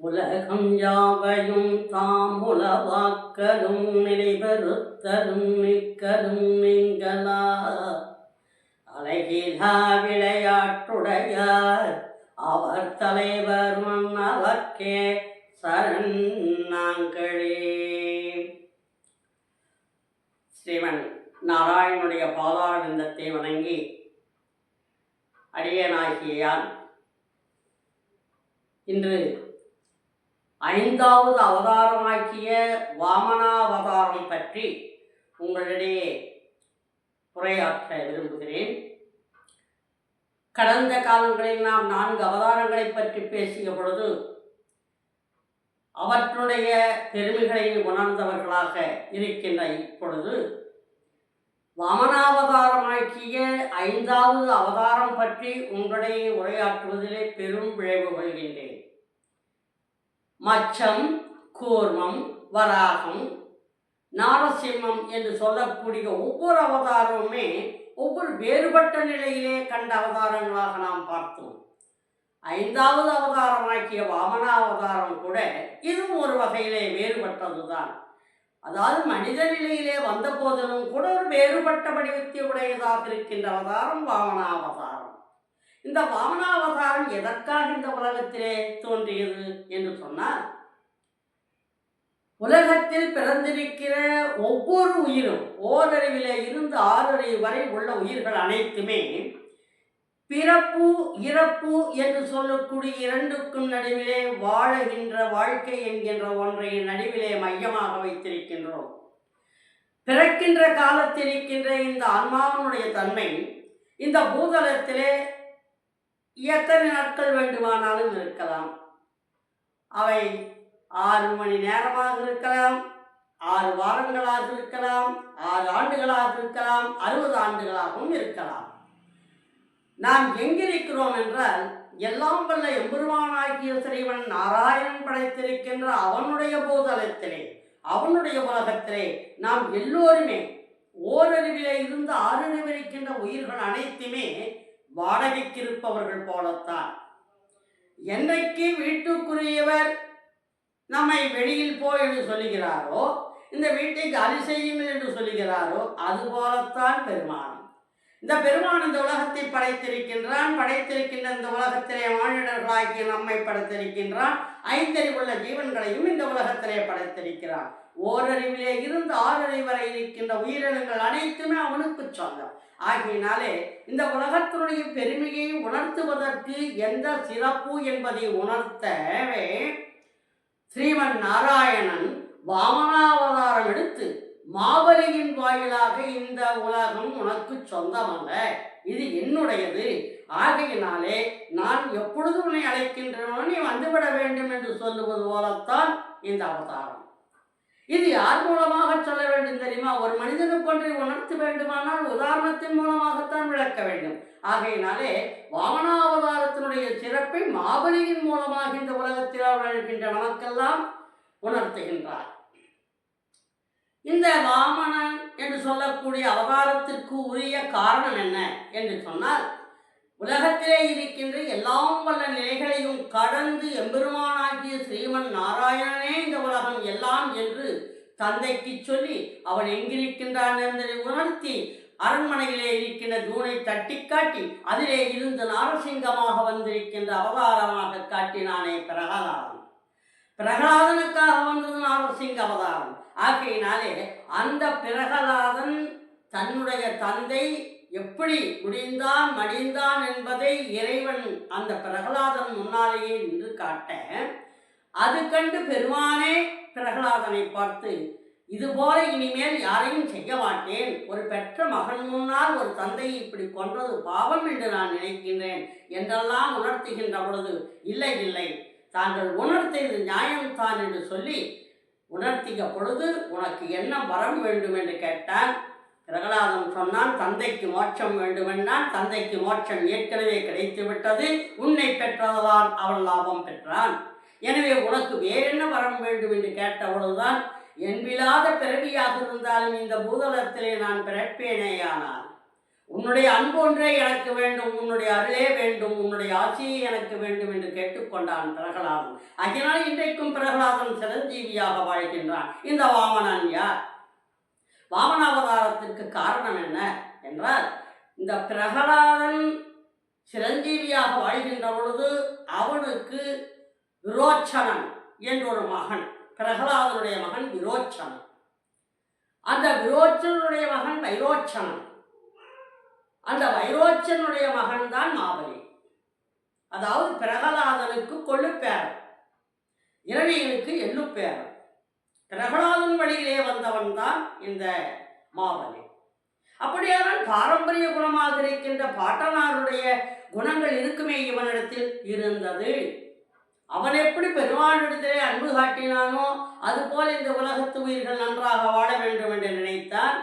உலகம் யாவையும் தாம் உலவாக்கலும் நிலைபெறுத்தலும் மிக்கலும் நீங்களா? அழகிலா விளையாட்டுடையார் அவர் தலைவர் மன்னவர்க்கே சரண் நாங்களே. ஸ்ரீவன் நாராயணனுடைய பாதாரவிந்தத்தை வணங்கி அடியனாகியான் இன்று ஐந்தாவது அவதாரமாக்கிய வாமனாவதாரம் பற்றி உங்களிடையே உரையாற்ற விரும்புகிறேன். கடந்த காலங்களில் நாம் நான்கு அவதாரங்களை பற்றி பேசிய பொழுது அவற்றுடைய பெருமைகளை உணர்ந்தவர்களாக இருக்கின்ற இப்பொழுது வாமனாவதாரமாக்கிய ஐந்தாவது அவதாரம் பற்றி உங்களிடையே உரையாற்றுவதிலே பெரும் விளைவு கொள்கின்றேன். மச்சம் கூர்மம் வராகம் நாரசிம்மம் என்று சொல்லக்கூடிய ஒவ்வொரு அவதாரமுமே ஒவ்வொரு வேறுபட்ட நிலையிலே கண்ட அவதாரங்களாக நாம் பார்த்தோம். ஐந்தாவது அவதாரமாக்கிய வாமனாவதாரம் கூட இதுவும் ஒரு வகையிலே வேறுபட்டதுதான். அதாவது மனித நிலையிலே வந்த போதிலும் கூட ஒரு வேறுபட்ட வடிவத்தை உடையதாக இருக்கின்ற அவதாரம் வாமனாவதாரம் இந்த வாமனாவதாரம் எதற்காக இந்த உலகத்திலே தோன்றியது என்று சொன்னால் உலகத்தில் பிறந்திருக்கிற ஒவ்வொரு உயிரும் ஓரறிவிலே இருந்து ஆறறிவு வரை உள்ள உயிர்கள் அனைத்துமே பிறப்பு இறப்பு என்று சொல்லக்கூடிய இரண்டுக்கும் நடுவிலே வாழுகின்ற வாழ்க்கை என்கின்ற ஒன்றை நடுவிலே மையமாக வைத்திருக்கின்றோம். பிறக்கின்ற காலத்தில் இருக்கின்ற இந்த ஆன்மாவனுடைய தன்மை இந்த பூதளத்திலே எத்தனை நாட்கள் வேண்டுமானாலும் இருக்கலாம். அவை ஆறு மணி நேரமாக இருக்கலாம் ஆறு வாரங்களாக இருக்கலாம் ஆறு ஆண்டுகளாக இருக்கலாம் அறுபது ஆண்டுகளாகவும் இருக்கலாம். நாம் எங்கிருக்கிறோம் என்றால் எல்லாம் வல்ல எம்பெருமானாகிய சிறைவன் நாராயணன் படைத்திருக்கின்ற அவனுடைய போதலத்திலே அவனுடைய உலகத்திலே நாம் எல்லோருமே ஓரறிவிலே இருந்து ஆறறிவிருக்கின்ற உயிர்கள் அனைத்துமே வாடகைக்கு இருப்பவர்கள் போலத்தான். என்றைக்கு வீட்டுக்குரியவர் நம்மை வெளியில் போ என்று சொல்லுகிறாரோ இந்த வீட்டை காலி செய்யுங்கள் என்று சொல்லுகிறாரோ அதுபோலத்தான் பெருமான். இந்த பெருமான் இந்த உலகத்தை படைத்திருக்கின்றான் படைத்திருக்கின்ற இந்த உலகத்திலே மானிடர்களாகிய நம்மை படைத்திருக்கின்றான் ஐந்தறிவுள்ள ஜீவன்களையும் இந்த உலகத்திலே படைத்திருக்கிறான். ஓரறிவிலே இருந்து ஆறறிவு வரை இருக்கின்ற உயிரினங்கள் அனைத்துமே அவனுக்கு சொந்தம். ஆகையினாலே இந்த உலகத்தினுடைய பெருமையை உணர்த்துவதற்கு எந்த சிறப்பு என்பதை உணர்த்தவே ஸ்ரீமன் நாராயணன் வாமனாவதாரம் எடுத்து மாபலியின் வாயிலாக இந்த உலகம் உனக்கு சொந்தமல்ல. இது என்னுடையது. ஆகையினாலே நான் எப்பொழுது உன்னை அழைக்கின்றனோ நீ வந்துவிட வேண்டும் என்று சொல்லுவது போலத்தான் இந்த அவதாரம். இது யார் மூலமாக சொல்ல வேண்டும் தெரியுமா? ஒரு மனிதனுக்கு ஒன்றை உணர்த்த வேண்டுமானால் உதாரணத்தின் மூலமாகத்தான் விளக்க வேண்டும். ஆகையினாலே வாமனாவதாரத்தினுடைய சிறப்பை மாபலியின் மூலமாக இந்த உலகத்தில் வாழ்கின்ற நமக்கெல்லாம் உணர்த்துகின்றார். இந்த வாமனன் என்று சொல்லக்கூடிய அவதாரத்திற்கு உரிய காரணம் என்ன என்று சொன்னால் உலகத்திலே இருக்கின்ற எல்லாம் வல்ல நிலைகளையும் கடந்து எம்பெருமானாகிய ஸ்ரீமன் நாராயணனே இந்த உலகம் எல்லாம் என்று தந்தைக்கு சொல்லி அவன் எங்கிருக்கின்றான் என்பதை உணர்த்தி அரண்மனையிலே இருக்கின்ற தூணை தட்டி காட்டி அதிலே இருந்து நாரசிங்கமாக வந்திருக்கின்ற அவதாரமாக காட்டினானே பிரகலாதன். பிரகலாதனுக்காக வந்தது நாரசிங்க அவதாரம். ஆகையினாலே அந்த பிரகலாதன் தன்னுடைய தந்தை எப்படி முடிந்தான் மடிந்தான் என்பதை இறைவன் அந்த பிரகலாதன் முன்னாலேயே நின்று காட்ட அது கண்டு பெருமானே பிரகலாதனை பார்த்து இதுபோல இனிமேல் யாரையும் செய்ய மாட்டேன். ஒரு பெற்ற மகன் முன்னால் ஒரு தந்தையை இப்படி கொன்றது பாவம் என்று நான் நினைக்கின்றேன் என்றெல்லாம் உணர்த்துகின்ற பொழுது இல்லை இல்லை தாங்கள் உணர்த்தியது நியாயம்தான் என்று சொல்லி உணர்த்திய பொழுது உனக்கு என்ன வரம் வேண்டும்? என்று கேட்டான். பிரகலாதன் சொன்னான் தந்தைக்கு மோட்சம் வேண்டுமென்றால் தந்தைக்கு மோட்சம் ஏற்கனவே கிடைத்து விட்டது உன்னை பெற்றதால் அவன் லாபம் பெற்றான். எனவே உனக்கு வேறென்ன வரம் வேண்டும்? என்று கேட்டவளுதான் என்பிலாத பிறவியாக இருந்தாலும் இந்த பூதளத்திலே நான் பிறப்பேனேயானால் உன்னுடைய அன்பு ஒன்றே எனக்கு வேண்டும் உன்னுடைய அருளே வேண்டும் உன்னுடைய ஆட்சியே எனக்கு வேண்டும் என்று கேட்டுக்கொண்டான் பிரகலாதன் அதனால் இன்றைக்கும் பிரகலாதன் சிரஞ்சீவியாக வாழ்கின்றான். இந்த வாமனன் யார்? வாமனாவதாரத்திற்கு காரணம் என்ன என்றால் இந்த பிரகலாதன் சிரஞ்சீவியாக வாழ்கின்ற பொழுது அவனுக்கு விரோச்சனன் என்றொரு மகன் பிரகலாதனுடைய மகன் விரோச்சனன். அந்த விரோச்சனுடைய மகன் வைரோச்சனன். அந்த வைரோச்சனுடைய மகன் தான் மாபலி அதாவது பிரகலாதனுக்கு கொள்ளுப்பேரன் இரணியனுக்கு எள்ளுப்பேரன் பிரகலாதன் வழியிலே வந்தவன் தான் இந்த மாபலி அப்படியானால் பாரம்பரிய குணமாக இருக்கின்ற பாட்டனாருடைய குணங்கள் இருக்குமே இவனிடத்தில் இருந்தது. அவன் எப்படி பெருமானிடத்திலே அன்பு காட்டினானோ அதுபோல இந்த உலகத்து உயிர்கள் நன்றாக வாழ வேண்டும் என்று நினைத்தான்.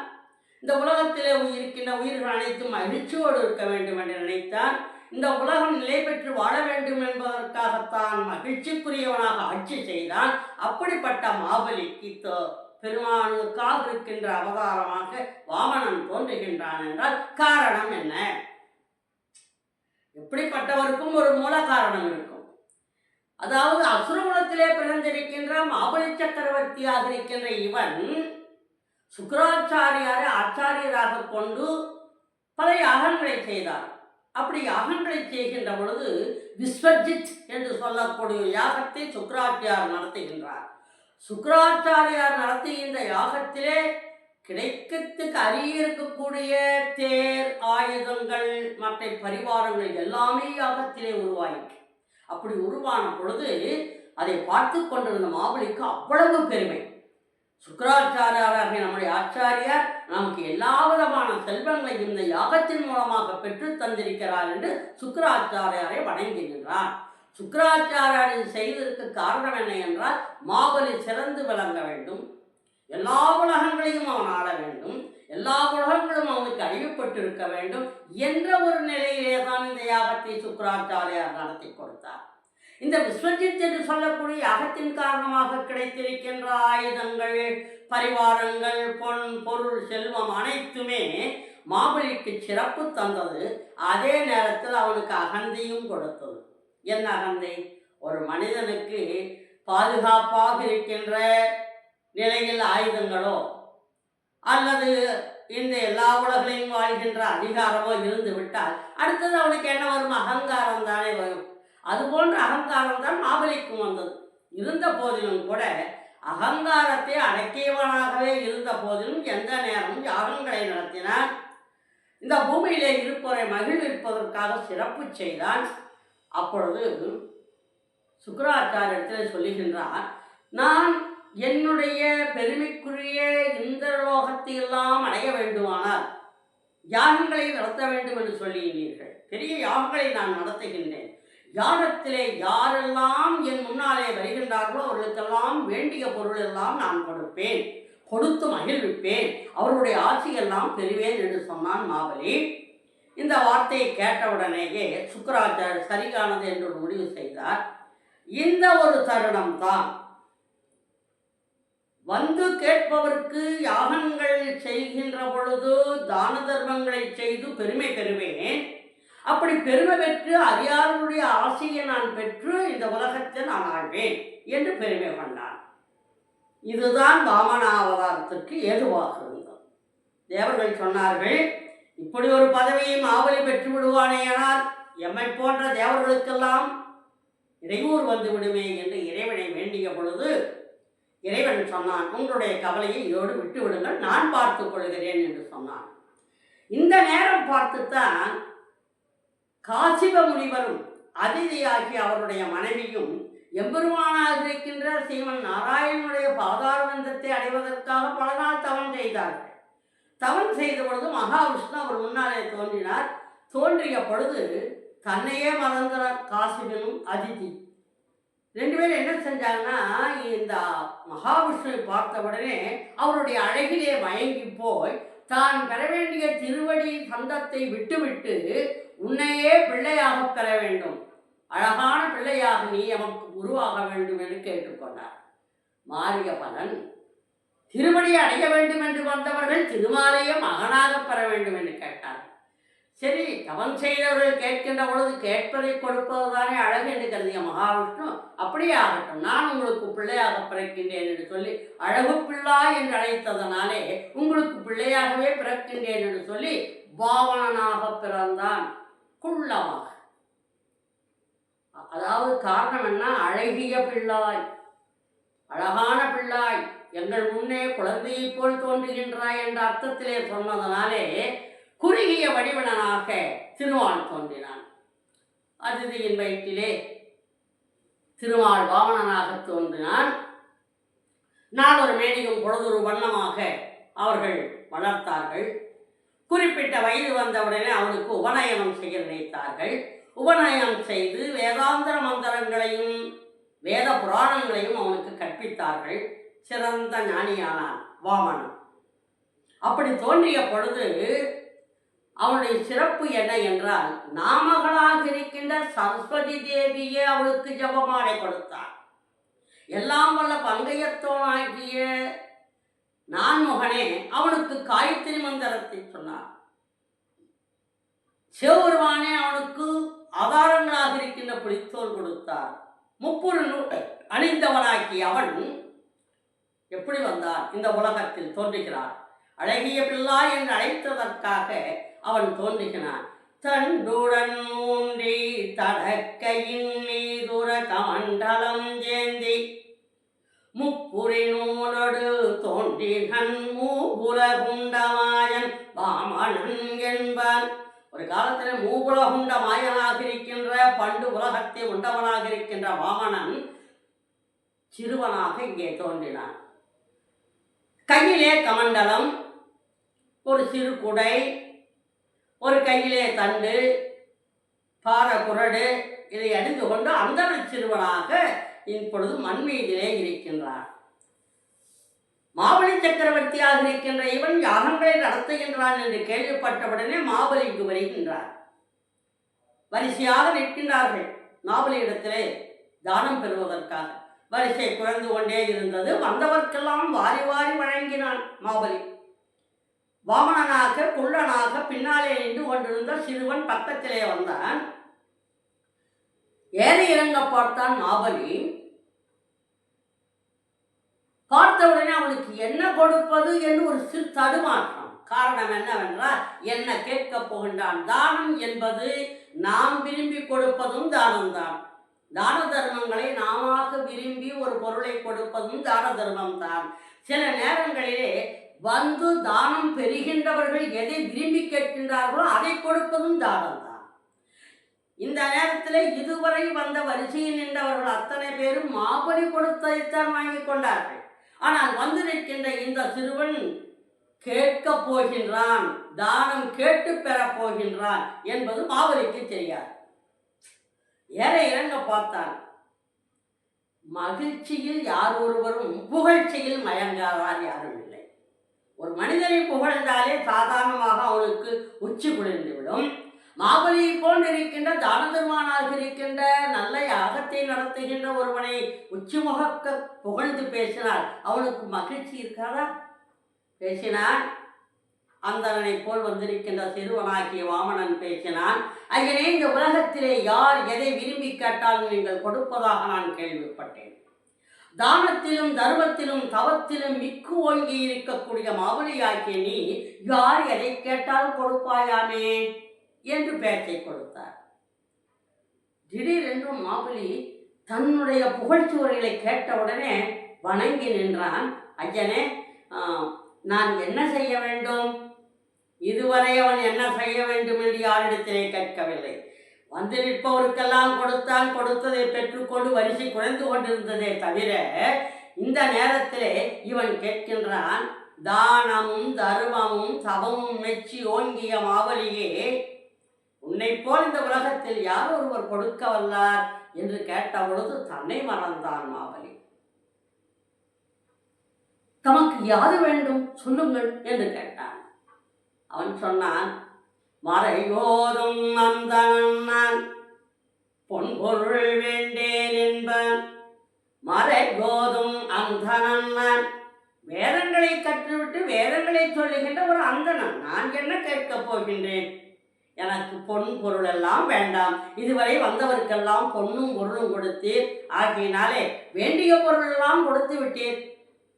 இந்த உலகத்திலே இருக்கின்ற உயிர்கள் அனைத்தும் மகிழ்ச்சியோடு இருக்க வேண்டும் என்று நினைத்தான். இந்த உலகம் நிலை பெற்று வாழ வேண்டும் என்பதற்காகத்தான் மகிழ்ச்சிக்குரியவனாக ஆட்சி செய்தான். அப்படிப்பட்ட மாபலிக்கு பெருமானுக்காக இருக்கின்ற அவதாரமாக வாமனன் தோன்றுகின்றான் என்றால் காரணம் என்ன? எப்படிப்பட்டவருக்கும் ஒரு மூல காரணம் இருக்கும். அதாவது அசுரகுலத்திலே பிறந்திருக்கின்ற மாபலி சக்கரவர்த்தியாக இருக்கின்ற இவன் சுக்கராச்சாரியாரை ஆச்சாரியராக கொண்டு பல யாகங்களை செய்தார். அப்படி அகன்றை செய்கின்ற பொழுது விஸ்வஜித் என்று சொல்லக்கூடிய யாகத்தை சுக்கராச்சாரியார் நடத்துகின்றார். சுக்கராச்சாரியார் நடத்துகின்ற யாகத்திலே கிடைக்கத்துக்கு அரிய இருக்கக்கூடிய தேர் ஆயுதங்கள் மற்ற பரிவாரங்கள் எல்லாமே யாகத்திலே உருவாயிற்று. அப்படி உருவான பொழுது அதை பார்த்து கொண்டிருந்த மாபலிக்கு அவ்வளவு பெருமை. சுக்கராச்சாரியாராகிய நம்முடைய ஆச்சாரியார் நமக்கு எல்லா விதமான செல்வங்களையும் இந்த யாகத்தின் மூலமாக பெற்று தந்திருக்கிறார் என்று சுக்கராச்சாரியாரை வணங்குகின்றார். சுக்கராச்சாரியாரின் செய்ததற்கு காரணம் என்ன என்றால் மாபலி சிறந்து விளங்க வேண்டும். எல்லா உலகங்களையும் அவன் ஆள வேண்டும். எல்லா உலகங்களும் அவனுக்கு அழிவுபட்டிருக்க வேண்டும் என்ற ஒரு நிலையிலே தான் இந்த யாகத்தை சுக்கராச்சாரியார் நடத்தி கொடுத்தார். இந்த விஸ்வஜித் என்று சொல்லக்கூடிய அகத்தின் காரணமாக கிடைத்திருக்கின்ற ஆயுதங்கள் பரிவாரங்கள் பொன் பொருள் செல்வம் அனைத்துமே மாபலிக்கு சிறப்பு தந்தது. அதே நேரத்தில் அவனுக்கு அகந்தையும் கொடுத்தது. என்ன அகந்தை? ஒரு மனிதனுக்கு பாதுகாப்பாக இருக்கின்ற நிலையில் ஆயுதங்களோ அல்லது இந்த எல்லா உலகளையும் வாழ்கின்ற அதிகாரமோ இருந்து விட்டால் அடுத்தது அவனுக்கு என்ன வரும்? அகங்காரம் தானே வரும். அது போன்ற அகங்காரம் தான் மாபலிக்கும் வந்தது. இருந்த போதிலும் கூட அகங்காரத்தை அடக்கியவனாகவே இருந்த போதிலும் எந்த நேரமும் யாகங்களை நடத்தினான். இந்த பூமியிலே இருப்பவரை மகிழ்விப்பதற்காக சிறப்பு செய்தான். அப்பொழுது சுக்கராச்சாரியத்தில் சொல்லுகின்றார் நான் என்னுடைய பெருமைக்குரிய இந்த லோகத்தையெல்லாம் அடைய வேண்டுமானால் யாகங்களை நடத்த வேண்டும் என்று சொல்லுகிறீர்கள் பெரிய யாகங்களை நான் நடத்துகின்றேன். யானத்திலே யாரெல்லாம் என் முன்னாலே வருகின்றார்களோ அவர்களுக்கெல்லாம் வேண்டிய பொருள் எல்லாம் நான் கொடுப்பேன். கொடுத்து மகிழ்விப்பேன். அவருடைய ஆட்சியெல்லாம் பெறுவேன் என்று சொன்னான் மாபலி. இந்த வார்த்தையை கேட்டவுடனேயே சுக்கராச்சார் சரியானது என்று முடிவு செய்தார். இந்த ஒரு தருணம் தான் வந்து கேட்பவருக்கு யாகங்கள் செய்கின்ற பொழுது தான தர்மங்களை செய்து பெருமை பெறுவேன். அப்படி பெருமை பெற்று அதிகாரனுடைய ஆசையை நான் பெற்று இந்த உலகத்தை நான் ஆழ்வேன் என்று பெருமை கொண்டான். இதுதான் வாமனாவதாரத்திற்கு ஏதுவாக இருந்தது. தேவர்கள் சொன்னார்கள் இப்படி ஒரு பதவியை மாவலி பெற்று விடுவானேயானால் எம்மை போன்ற தேவர்களுக்கெல்லாம் இடையூறு வந்து விடுமே என்று இறைவனை வேண்டிய பொழுது இறைவன் சொன்னான் உங்களுடைய கவலையை இதோடு விட்டு விடுங்கள் நான் பார்த்துக் கொள்கிறேன் என்று சொன்னான். இந்த நேரம் பார்த்துத்தான் காசிப முனிவரும் அதிதியாகி அவருடைய மனைவியும் எம்பெருமானாக இருக்கின்ற சீமன் நாராயணனுடைய பாதாரவந்தத்தை அடைவதற்காக பல நாள் தவம் செய்தார்கள். தவம் செய்த பொழுது மகாவிஷ்ணு அவர் முன்னாலே தோன்றினார். தோன்றிய பொழுது தன்னையே மறந்தனர் காசிபனும் அதிதி. ரெண்டு பேரும் என்ன செஞ்சாங்கன்னா இந்த மகாவிஷ்ணுவை பார்த்த உடனே அவருடைய அழகிலே மயங்கி போய் தான் பெற வேண்டிய திருவடி சந்தத்தை விட்டுவிட்டு உன்னையே பிள்ளையாக பெற வேண்டும். அழகான பிள்ளையாக நீ எமக்கு உருவாக வேண்டும் என்று கேட்டுக்கொண்டார் மாறிய பலன் திருமணியை அடைய வேண்டும் என்று வந்தவர்கள் திருமாலையே மகனாக பெற வேண்டும் என்று கேட்டார். சரி தவம் செய்தவர்கள் கேட்கின்ற பொழுது கேட்பதை கொடுப்பது தானே அழகு என்று கருதிய மகாவிஷ்ணு அப்படியே ஆகட்டும் நான் உங்களுக்கு பிள்ளையாக பிறக்கின்றேன் என்று சொல்லி அழகு பிள்ளா என்று அழைத்ததனாலே உங்களுக்கு பிள்ளையாகவே பிறக்கின்றேன் என்று சொல்லி பாவனனாக பிறந்தான். குள்ளமாக அதாவது காரணம் என்ன அழகிய பிள்ளாய் அழகான பிள்ளாய் எங்கள் முன்னே குழந்தையைப் போல் தோன்றுகின்றாய் என்ற அர்த்தத்திலே சொன்னதனாலே குறுகிய வடிவனாக திருமால் தோன்றினான். அதிதியின் வயிற்றிலே திருமால் பாவனனாக தோன்றினான். ஒரு மேனியும் பொழுதொரு வண்ணமாக அவர்கள் வளர்த்தார்கள். குறிப்பிட்ட வயது வந்தவுடனே அவனுக்கு உபநயனம் செய்ய நினைத்தார்கள். உபநயனம் செய்து வேதாந்திர மந்திரங்களையும் வேத புராணங்களையும் அவனுக்கு கற்பித்தார்கள். சிறந்த ஞானியானான் வாமனன். அப்படி தோன்றிய பொழுது அவனுடைய சிறப்பு என்ன என்றால் நாமகளாக இருக்கின்ற சரஸ்வதி தேவியே அவளுக்கு ஜபமாலை கொடுத்தார். எல்லாம் வல்ல பங்கையத்தோனாகிய நான் மகனே அவனுக்கு காயத்ரி மந்திரத்தை சொன்னார். சிவபெருமானே அவனுக்கு ஆதாரங்களாக இருக்கின்ற புலித்தோல் கொடுத்தார். முப்புறு நூட்டை அணிந்தவனாக்கி அவன் எப்படி வந்தார் இந்த உலகத்தில் தோன்றுகிறார் அழகிய பிள்ளா என்று அழைத்ததற்காக அவன் தோன்றுகிறான். தண்டுடன் ஊன்றி தடக்கையின் மீதுர கமண்டலம் ஏந்தி முப்புரி நூலோடு தோன்றினன் மூபுலகுண்டமாயன் வாமனன் என்பான். ஒரு காலத்தில் மூபுலகுண்ட மாயனாக இருக்கின்ற பண்டு உலகத்தை உண்டவனாக இருக்கின்ற வாமனன் சிறுவனாக இங்கே தோன்றினான். கையிலே கமண்டலம் ஒரு சிறு குடை ஒரு கையிலே தண்டு பார குரடு இதை அணிந்து கொண்டு அந்த சிறுவனாக இப்பொழுது மண்மீதிலே இருக்கின்றான். மாபலி சக்கரவர்த்தியாக இருக்கின்ற இவன் யாகங்களை நடத்துகின்றான் என்று கேள்விப்பட்டவுடனே மாபலிக்கு வருகின்றார். வரிசையாக நிற்கின்றார்கள். மாபலி இடத்திலே தானம் பெறுவதற்காக. வரிசை குறைந்து கொண்டே இருந்தது. வந்தவர்க்கெல்லாம் வாரி வாரி வழங்கினான் மாபலி வாமனனாக குள்ளனாக பின்னாலே நின்று கொண்டிருந்த சிறுவன் பக்கத்திலே வந்தான். ஏறி இறங்க பார்த்தான் மாபலி. பார்த்தவுடனே அவனுக்கு என்ன கொடுப்பது என்று ஒரு சிறு தடுமாற்றம். காரணம் என்னவென்றால் என்ன கேட்க போகின்றான்? தானம் என்பது நாம் விரும்பி கொடுப்பதும் தானம் தான் தான தர்மங்களை நாமாக விரும்பி ஒரு பொருளை கொடுப்பதும் தான தர்மம் தான் சில நேரங்களிலே வந்து தானம் பெறுகின்றவர்கள் எதை விரும்பி கேட்கின்றார்களோ அதை கொடுப்பதும் தானம் தான் இந்த நேரத்தில் இதுவரை வந்த வரிசையில் நின்றவர்கள் அத்தனை பேரும் மாபலி கொடுத்ததைத்தான் வாங்கி கொண்டார்கள். ஆனால் வந்து நிற்கின்ற இந்த சிறுவன் கேட்கப் போகின்றான் தானம் கேட்டு பெறப் போகின்றான் என்பது மாபலிக்கு தெரியாது. ஏற இறங்க பார்த்தான். மகிழ்ச்சியில் யார் ஒருவரும் புகழ்ச்சியில் மயங்காதார் யாரும் இல்லை. ஒரு மனிதனை புகழ்ந்தாலே சாதாரணமாக அவனுக்கு உச்சி குளிர்ந்துவிடும் மாபலியை போன்றிருக்கின்ற தானந்தருமானாக இருக்கின்ற நல்ல யாகத்தை நடத்துகின்ற ஒருவனை உச்சிமுகக்க புகழ்ந்து பேசினால் அவனுக்கு மகிழ்ச்சி இருக்காதா? பேசினான் அந்தரனை போல் வந்திருக்கின்ற சிறுவனாகிய வாமனன் பேசினான். ஐயனே இந்த உலகத்திலே யார் எதை விரும்பி கேட்டாலும் நீங்கள் கொடுப்பதாக நான் கேள்விப்பட்டேன். தானத்திலும் தர்மத்திலும் தவத்திலும் மிக்கு ஓங்கி இருக்கக்கூடிய மாவுளியாக்கிய நீ யார் எதை கேட்டாலும் கொடுப்பாயாமே? என்று பேச்சை கொடுத்தார். திடீரென்று மாபலி தன்னுடைய புகழ்ச்சுவர்களை கேட்டவுடனே வணங்கி நின்றான். ஐயனே ஆ, நான் என்ன செய்ய வேண்டும்? இதுவரை அவன் என்ன செய்ய வேண்டும் என்று யாரிடத்திலே கேட்கவில்லை. வந்து நிற்பவருக்கெல்லாம் கொடுத்தான் கொடுத்ததை பெற்றுக்கொண்டு வரிசை குறைந்து கொண்டிருந்ததே தவிர இந்த நேரத்திலே இவன் கேட்கின்றான் தானமும் தர்மமும் தவமும் மெச்சி ஓங்கிய மாவலியே உன்னை போல் இந்த உலகத்தில் யார் ஒருவர் கொடுக்க வல்லார் என்று கேட்ட பொழுது தன்னை மறந்தான் மாபலி. தமக்கு யாது வேண்டும்? சொல்லுங்கள் என்று கேட்டான். அவன் சொன்னான் மறையோதும் அந்த பொன் பொன்பொருள் வேண்டேன் என்பன். மறைகோதும் அந்த அண்ணன் வேதங்களை கற்றுவிட்டு வேதங்களை சொல்லுகின்ற ஒரு அந்தணன். நான் என்ன கேட்கப் போகின்றேன்? எனக்கு பொன் பொருள் எல்லாம் வேண்டாம். இதுவரை வந்தவருக்கெல்லாம் பொன்னும் பொருளும் கொடுத்தீர் ஆகியனாலே வேண்டிய பொருள் எல்லாம் கொடுத்து விட்டீர்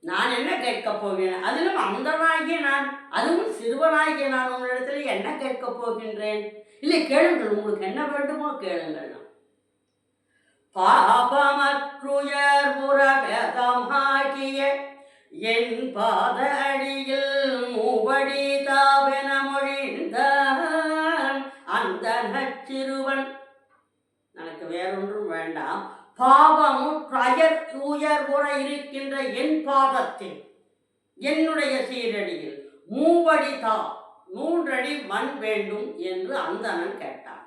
நான் என்ன கேட்கப் போகிறேன்? அதிலும் அந்தனாகிய நான் அதுவும் சிறுவனாகிய நான் உங்களிடத்துல என்ன கேட்கப் போகின்றேன்? இல்லை கேளுங்கள் உங்களுக்கு என்ன வேண்டுமோ கேளுங்கள். பாபமற்றுயர் புறவேதமாகிய என் பாத அடியில் மூவடி தாவென நச்சிறுவன் எனக்கு வேறொன்றும் வேண்டாம். பாவமுற்றயர் தூயர் கூட இருக்கின்ற என் பாதத்தில் என்னுடைய சீரடியில் மூவடி தா மூன்றடி மண் வேண்டும் என்று அந்தணன் கேட்டான்.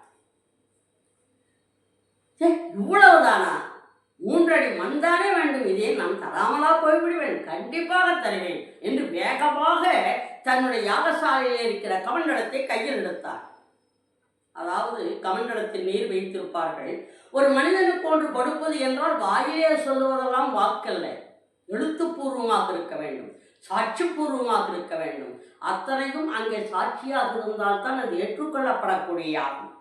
இவ்வளவுதானா? மூன்றடி மண் தானே வேண்டும். இதே நான் தராமலா போய்விடுவேன். கண்டிப்பாக தருவேன் என்று வேகமாக தன்னுடைய யாகசாலையில் இருக்கிற கமண்டலத்தை கையில் எடுத்தார் அதாவது கமண்டலத்தில் நீர் வைத்திருப்பார்கள். ஒரு மனிதனுக்கு ஒன்று கொடுப்பது என்றால் வாயிலே சொல்லுவதெல்லாம் வாக்கல்ல. எழுத்துப்பூர்வமாக இருக்க வேண்டும். சாட்சிப்பூர்வமாக இருக்க வேண்டும். அத்தனையும் அங்கே சாட்சியாக இருந்தால்தான் அது ஏற்றுக்கொள்ளப்படக்கூடிய ஆகும்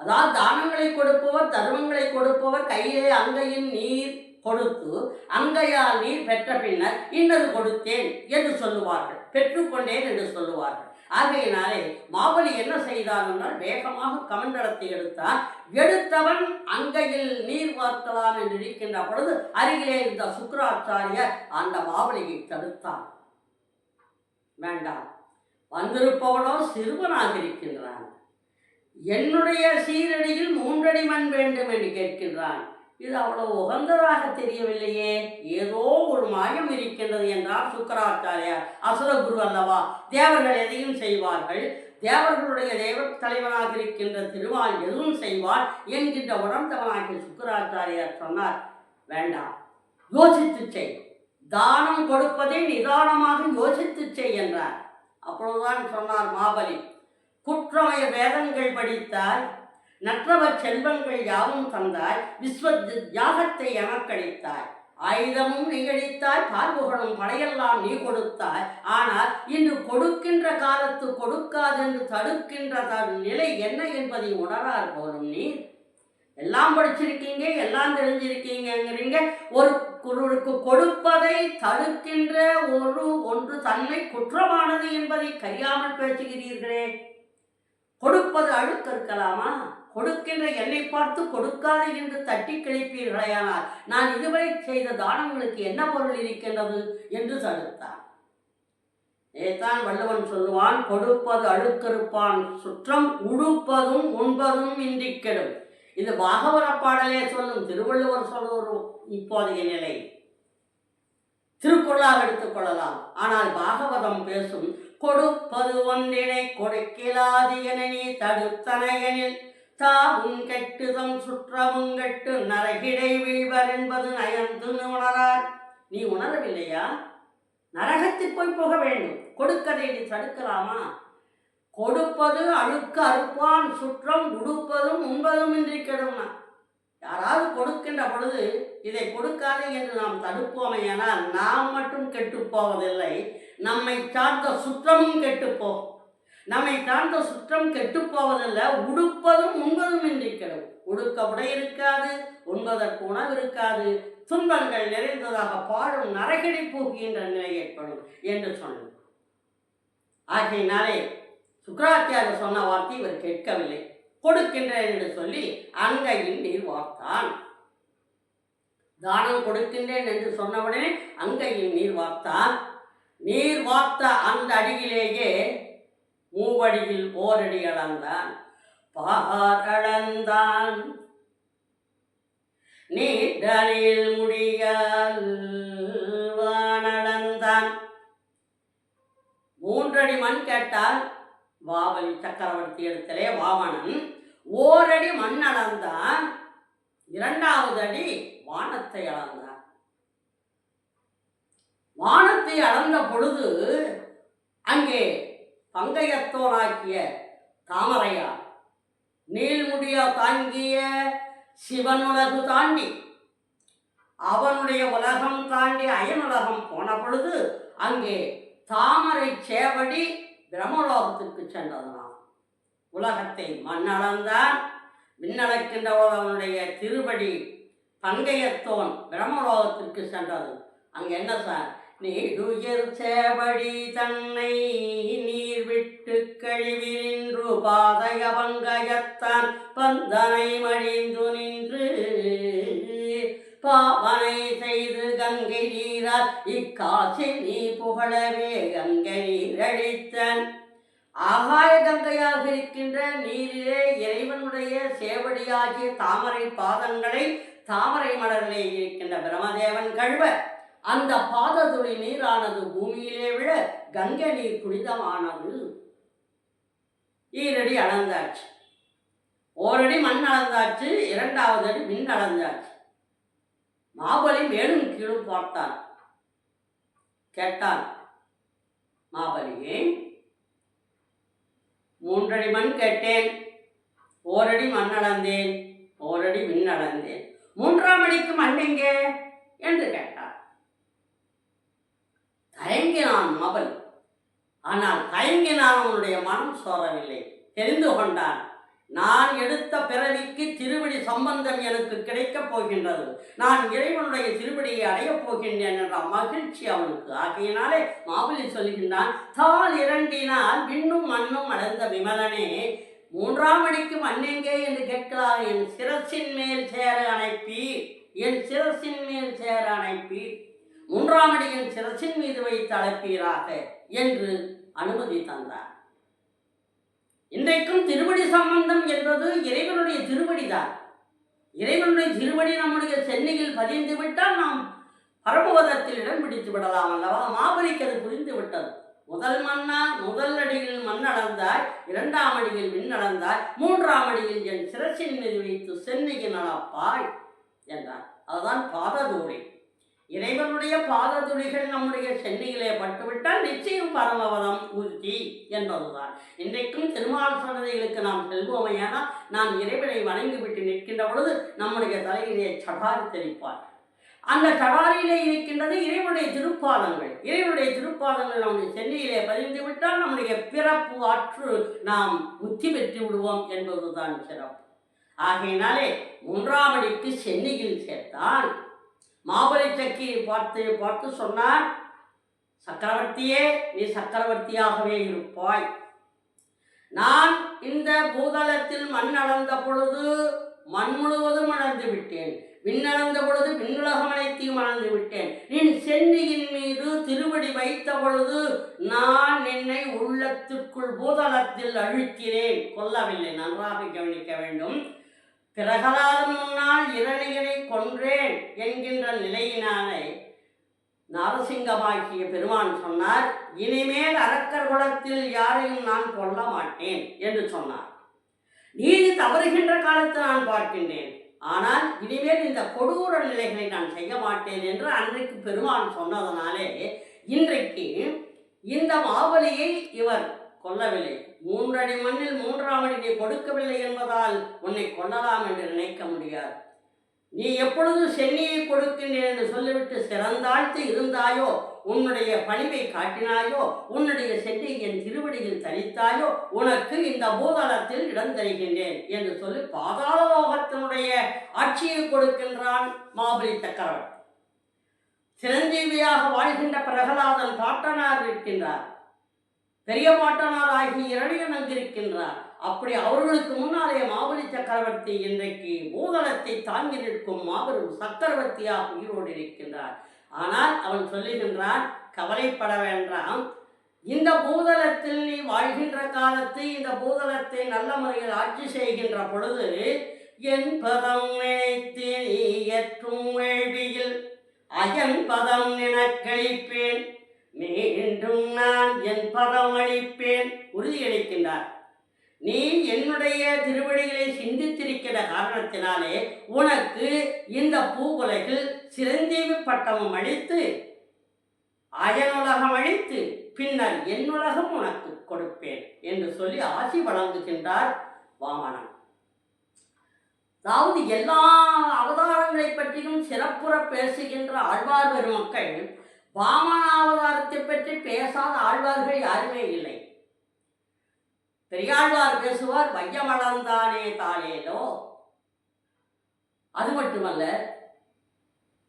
அதாவது தானங்களை கொடுப்பவர் தர்மங்களை கொடுப்பவர் கையிலே அங்கையின் நீர் கொடுத்து அங்கையால் நீர் பெற்ற பின்னர் இன்னது கொடுத்தேன் என்று சொல்லுவார்கள். பெற்றுக்கொண்டேன் என்று சொல்லுவார்கள். ஆகையினாலே மாபலி என்ன செய்தான் என்றால் வேகமாக கமண்டலத்தை எடுத்தார். எடுத்தவன் அங்கையில் நீர் வார்க்கலாம் என்று இருக்கின்ற பொழுது அருகிலே இருந்த சுக்கராச்சாரியர் அந்த மாபலியை தடுத்தான் வேண்டாம். வந்திருப்பவனோ சிறுவனாக இருக்கின்றான். என்னுடைய சீரடியில் மூன்றடி மண் வேண்டும் என்று கேட்கின்றான். இது அவ்வளவு உகந்ததாக தெரியவில்லையே. ஏதோ ஒரு மாயம் இருக்கின்றது என்றார் சுக்கராச்சாரியார். அசுரகுரு அல்லவா? தேவர்கள் எதையும் செய்வார்கள்? தேவர்களுடைய தேவ தலைவனாக இருக்கின்ற திருவால் எதுவும் செய்வார் என்கின்ற உடம்பவனாகிய சுக்கராச்சாரியார் சொன்னார். வேண்டாம் யோசித்து செய். தானம் கொடுப்பதை நிதானமாக யோசித்து செய் என்றார். அப்பொழுதுதான் சொன்னார் மாபலி குற்றமய வேதங்கள் படித்தால் நற்றவர் செல்வங்கள் யாவும் தந்தாய் விஸ்வ யாகத்தை எனக்களித்தாய் ஆயுதமும் நிகழித்தாய் பார்வுகளும் படையெல்லாம் நீ கொடுத்தாய். ஆனால் இன்று கொடுக்கின்ற காலத்து கொடுக்காதென்று தடுக்கின்ற நிலை என்ன என்பதை உணரார் போலும் நீ எல்லாம் படிச்சிருக்கீங்க எல்லாம் தெரிஞ்சிருக்கீங்கிறீங்க ஒரு குருவுக்கு கொடுப்பதை தடுக்கின்ற ஒரு ஒன்று தன்மை குற்றமானது என்பதை கரியாமல் பேசுகிறீர்களே. கொடுப்பது அழுக்கு இருக்கலாமா கொடுக்கின்ற என்னை பார்த்து கொடுக்காது என்று தட்டி கிழிப்பீர்களேயானால் நான் இதுவரை செய்த தானங்களுக்கு என்ன பொருள் இருக்கின்றது? என்று தடுத்தான். ஏதான் வள்ளுவன் சொல்லுவான் கொடுப்பது அழுக்கறுப்பான் சுற்றம் உடுப்பதும் உண்பதும் இன்றி கெடும். இது பாகவர பாடலே சொல்லும் திருவள்ளுவர் சொல்லும் ஒரு இப்போதைய நிலை. திருக்குறளாக எடுத்துக்கொள்ளலாம் ஆனால் பாகவதம் பேசும் கொடுப்பது ஒன்றினை கொடுக்கிலாது என நீ தடுத்தனையனில் தாவும் கெட்டுதம் சுற்றமும் கெட்டு நரகிடை வீழ்வர் என்பது நயந்து உணரார். நீ உணரவில்லையா? நரகத்தில் போய் போக வேண்டும். கொடுக்கதை நீ தடுக்கலாமா? கொடுப்பது அழுக்கு அறுப்பான் சுற்றம் உடுப்பதும் உண்பதும் இன்றி கெடும்னா யாராவது கொடுக்கின்ற பொழுது இதை கொடுக்காது என்று நாம் தடுப்போமையானால் நாம் மட்டும் கெட்டு போவதில்லை. நம்மை சார்ந்த சுற்றமும் கெட்டுப்போம் நம்மை சார்ந்த சுற்றம் கெட்டுப் போவதில்லை. உடுப்பதும் உண்பதும் இன்றி கெடும். உடுக்க உடை இருக்காது உண்பதற்கு உணவு இருக்காது. துன்பங்கள் நிறைந்ததாக பாடும் நரகிடி போகின்ற நிலை ஏற்படும் என்று சொன்னார் ஆகையினாலே சுக்கராச்சாரியர் சொன்ன வார்த்தை இவர் கேட்கவில்லை. கொடுக்கின்றேன் என்று சொல்லி அங்கையில் நீர் வார்த்தான். தானம் கொடுக்கின்றேன் என்று சொன்னவுடனே அங்கையில் நீர் வார்த்தான் நீர் வார்த்த அந்த அடியிலேயே மூவடியில் ஓரடி அளந்தான். பாரளந்தான் நீடலில் முடியால் வானளந்தான் மூன்றடி மண் கேட்டால் வாவலி சக்கரவர்த்தி இடத்திலே வாமனன். ஓரடி மண் அளந்தான். இரண்டாவது அடி வானத்தை அளந்தார். வானத்தை அளந்த பொழுது அங்கே பங்கையத்தோனாக்கிய தாமரையார் நீள்முடியா தாங்கிய சிவனுலகு தாண்டி அவனுடைய உலகம் தாண்டி அயனுலகம் போன பொழுது அங்கே தாமரை சேவடி பிரம்மலோகத்திற்கு சென்றதுனாம். உலகத்தை மண்ணளந்தான் விண்ணளக்கின்ற அவனுடைய திருபடி பங்கையத்தோன் பிரம்மலோகத்திற்கு சென்றது. அங்க என்ன சார்? நீடுயிர் சேவடி தன்னை நீர் விட்டு கழிவினின்று பாதய பங்கயத்தான் பந்தனை மழிந்து நின்று பாவனை செய்து கங்கை நீரால் இக்காசி நீ புகழவே கங்கை நீர் அழித்தன். ஆகாய கங்கையாக இருக்கின்ற நீரிலே இறைவனுடைய சேவடியாகிய தாமரை பாதங்களை தாமரை மலரிலே இருக்கின்ற பிரமதேவன் கழுவ அந்த பாததுளி நீரானது பூமியிலே விழ கங்கை நீர் புனிதமானது ஈரடி அளந்தாச்சு. ஓரடி மண் அளந்தாச்சு இரண்டாவது அடி மின் அளந்தாச்சு. மாபலி மேலும் கீழும் பார்த்தான். கேட்டான் மாபலியே மூன்றடி மண் கேட்டேன் ஓரடி மண் அளந்தேன் ஓரடி மின் அளந்தேன். மூன்றாம் அடிக்கும் மண் என்று கேட்டார். தயங்கினான் மபல். ஆனால் தயங்கினான் அவனுடைய மனம் சோரவில்லை. தெரிந்து கொண்டான். நான் எடுத்த பிறவிக்கு திருவடி சம்பந்தம் எனக்கு கிடைக்கப் போகின்றது. நான் இறைவனுடைய திருவடியை அடையப் போகின்றேன் என்ற மகிழ்ச்சி அவனுக்கு. ஆகையினாலே மாபலி சொல்கின்றான் தாள் இரண்டினால் விண்ணும் மண்ணும் அடைந்த விமலனே மூன்றாம் மணிக்கு மண்ணெங்கே என்று கேட்கிறார். என் சிரசின் மேல் சேர அணைப்பி என் சிரசின் மேல் சேர அணைப்பி மூன்றாம் அடியின் சிரசின் மீது வைத்து அழைப்பீராக என்று அனுமதி தந்தார். இன்றைக்கும் திருவடி சம்பந்தம் என்பது இறைவனுடைய திருவடிதான். இறைவனுடைய திருவடி நம்முடைய சென்னையில் பதிந்து விட்டால் நாம் பரமபதத்தில் இடம் பிடித்து விடலாம் அல்லவா? மாபலிக்கு அது புரிந்து விட்டது. முதல் மன்னா முதல் அடியில் மண் அளந்தாய் இரண்டாம் அடியில் மின் அளந்தாய் மூன்றாம் அடியில் என் சிரசின் மீது வைத்து சென்னையின் அளப்பாய் என்றார். அதுதான் பாததூரி இறைவனுடைய பாததுளிகள் நம்முடைய சென்னையிலே பட்டுவிட்டால் நிச்சயம் பரமபதம் உறுதி என்பதுதான். இன்றைக்கும் திருமால் சன்னதிகளுக்கு நாம் செல்வோமையானால் நாம் இறைவனை வணங்கிவிட்டு நிற்கின்ற பொழுது நம்முடைய தலையிலே சடாரி தெரிப்பார் அந்த சடாரியிலே இருக்கின்றது இறைவனுடைய திருப்பாதங்கள். இறைவனுடைய திருப்பாதங்கள் நம்முடைய சென்னையிலே பதிந்து விட்டால் நம்முடைய பிறப்பு ஆற்று நாம் முத்தி பெற்று விடுவோம் என்பதுதான் சிறப்பு. ஆகையினாலே மூன்றாம் அடிக்கு சென்னையில் சேர்த்தான் மாபலி சக்கியை பார்த்து பார்த்து சொன்னார் சக்கரவர்த்தியே நீ சக்கரவர்த்தியாகவே இருப்பாய். நான் இந்த பூதளத்தில் மண் அளந்த பொழுது மண் முழுவதும் அளந்து விட்டேன். விண்ணளந்த பொழுது விண்ணுலகம் அனைத்தையும் அளந்து விட்டேன். நின் சென்னியின் மீது திருவடி வைத்த பொழுது நான் என்னை உள்ளத்திற்குள் பூதளத்தில் அழுக்கிறேன் கொல்லவில்லை நன்றாக கவனிக்க வேண்டும். பிரகலாதன் முன்னால் இரணியனை கொன்றேன் என்கின்ற நிலையினாலே நாரசிங்கமாகிய பெருமான் சொன்னார் இனிமேல் அரக்கர் குலத்தில் யாரையும் நான் கொல்ல மாட்டேன் என்று சொன்னார். நீதி தவறுகின்ற காலத்தை நான் பார்க்கின்றேன். ஆனால் இனிமேல் இந்த கொடூர நிலைகளை நான் செய்ய மாட்டேன் என்று அன்றைக்கு பெருமான் சொன்னதனாலே இன்றைக்கு இந்த மாவலியை இவர் கொல்லவில்லை. மூன்றடி மண்ணில் மூன்றாம் அடி நீ கொடுக்கவில்லை என்பதால் உன்னை கொல்லலாம் என்று நினைக்க முடியாது. நீ எப்பொழுது சென்னியை கொடுக்கின்றேன் என்று சொல்லிவிட்டு சிறந்தாழ்த்து இருந்தாயோ உன்னுடைய பணிவை காட்டினாயோ உன்னுடைய செட்டை என் திருவடியில் தரித்தாயோ உனக்கு இந்த பூதளத்தில் இடம் தருகின்றேன் என்று சொல்லி பாதாள லோகத்தினுடைய ஆட்சியை கொடுக்கின்றான் மாபலி சக்கரவர்த்தி. சிரஞ்சீவியாக வாழ்கின்ற பிரகலாதன் பாட்டனார் இருக்கின்றார். பெரிய பாட்டனார் ஆகிய இரணியன் அங்கிருக்கின்றார் அப்படி அவர்களுக்கு முன்னாலே மாபலி சக்கரவர்த்தி இன்றைக்கு பூதளத்தை தாங்கி நிற்கும் மாபெரும் சக்கரவர்த்தியாக உயிரோடு இருக்கின்றார். ஆனால் அவன் சொல்லுகின்றான் கவலைப்பட வேண்டாம். இந்த பூதளத்தில் நீ வாழ்கின்ற காலத்து இந்த பூதளத்தை நல்ல முறையில் ஆட்சி செய்கின்ற பொழுது என் பதம் நினைத்து நீ ஏற்றும் வேள்வியில் அயன் பதம் நினக்களிப்பேன் மீண்டும் நான் என் பதம் அளிப்பேன் உறுதியளிக்கின்றார். நீ என்னுடைய திருவடிகளை சிந்தித்திருக்கிற காரணத்தினாலே உனக்கு இந்த பூவுலகில் சிரஞ்சீவி பட்டமும் அளித்து அயனுலகம் அழித்து பின்னர் என்னுலகம் உனக்கு கொடுப்பேன் என்று சொல்லி ஆசி வழங்குகின்றார் வாமனன். அதாவது எல்லா அவதாரங்களை பற்றியும் சிறப்புற பேசுகின்ற ஆழ்வார் பெருமக்கள் வாமன அவதாரத்தை பற்றி பேசாத ஆழ்வார்கள் யாருமே இல்லை. பெரியாழ்வார் பேசுவார் வையமளந்தானே தானேலோ? அது மட்டுமல்ல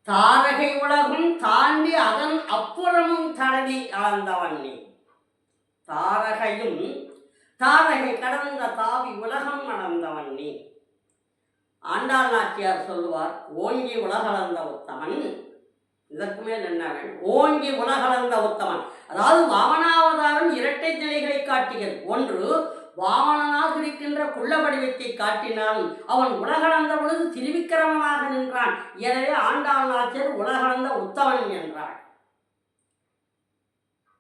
தாரகை உலகம் தாண்டி அதன் அப்புறமும் தடவி அளந்தவன் நீ. தாரகையும் தாரகை கடந்த தாவி உலகம் அளந்தவன் நீ. ஆண்டாள் நாச்சியார் சொல்லுவார் ஓங்கி உலகளந்த உத்தமன். இதற்கு மேல் என்ன ஓங்கி உலகளந்த உத்தமன். அதாவது வாமனாவதாரம் இரட்டை நிலைகளை காட்டியது ஒன்று வாமனனாக இருக்கின்ற குள்ள வடிவத்தை காட்டினான் அவன் உலகளந்த பொழுது திருவிக்கிரமனாக நின்றான். எனவே ஆண்டாள் நாச்சியர் உலகளந்த உத்தவன் என்றாள்.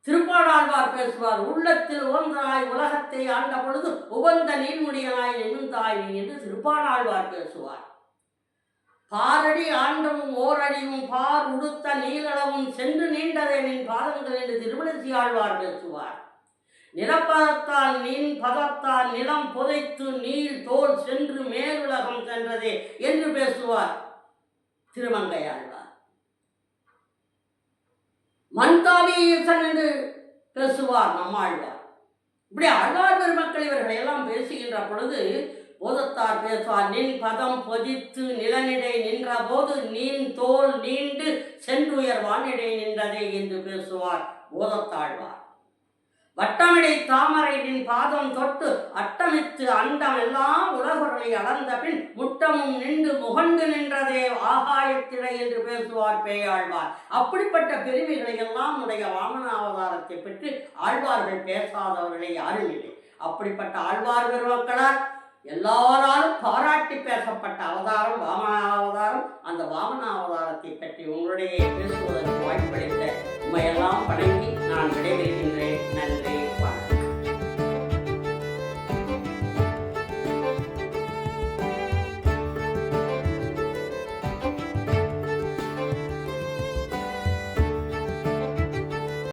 திருப்பாடாழ்வார் பேசுவார் உள்ளத்தில் உவந்தனாய் உலகத்தை ஆண்ட பொழுது உவந்த நீர்முடியனாய் என்னும் நீ என்று திருப்பாடாழ்வார் பேசுவார். பாரடி ஆண்டமும் ஓரடியும் பார் உடுத்த நீளளவும் சென்று நீண்டதே நின் பாதங்கள் என்று திருமணசி ஆழ்வார் பேசுவார். நிலப்பதத்தால் நின் பதத்தால் நிலம் புதைத்து நீள் தோல் சென்று மேலுலகம் சென்றதே என்று பேசுவார் திருமங்கையாழ்வார். மண்தாவி ஈசன் என்று பேசுவார் நம்மாழ்வார். இப்படி ஆழ்வார் பெருமக்கள் இவர்களை எல்லாம் பேசுகின்ற பொழுது போதத்தார் பேசுவார் நின் பதம் பொதித்து நிலனிடை நின்ற போது நீன் தோல் நீண்டு சென்றுயர் வானிடை நின்றதே என்று பேசுவார் போதத்தாழ்வார். வட்டமிடை தாமரையின் பாதம் தொட்டு அட்டமித்து அண்டம் எல்லாம் உலகுகளை அளந்த பின் முட்டமும் நின்று முகண்டு நின்றதே ஆகாயத்திடை என்று பேசுவார் பேயாழ்வார். அப்படிப்பட்ட பெருமைகளை எல்லாம் உடைய வாமன அவதாரத்தை பெற்று ஆழ்வார்கள் பேசாதவர்களை யாரும் இல்லை. அப்படிப்பட்ட ஆழ்வார் பெருமக்களால் எல்லாராலும் பாராட்டி பேசப்பட்ட அவதாரம் வாமன அவதாரம் அந்த வாமன அவதாரத்தை பற்றி உங்களுடைய பேசுவதற்கு வாய்ப்பளித்த உண்மையெல்லாம் வணங்கி நான் விடைபெறுகின்றேன். நன்றி.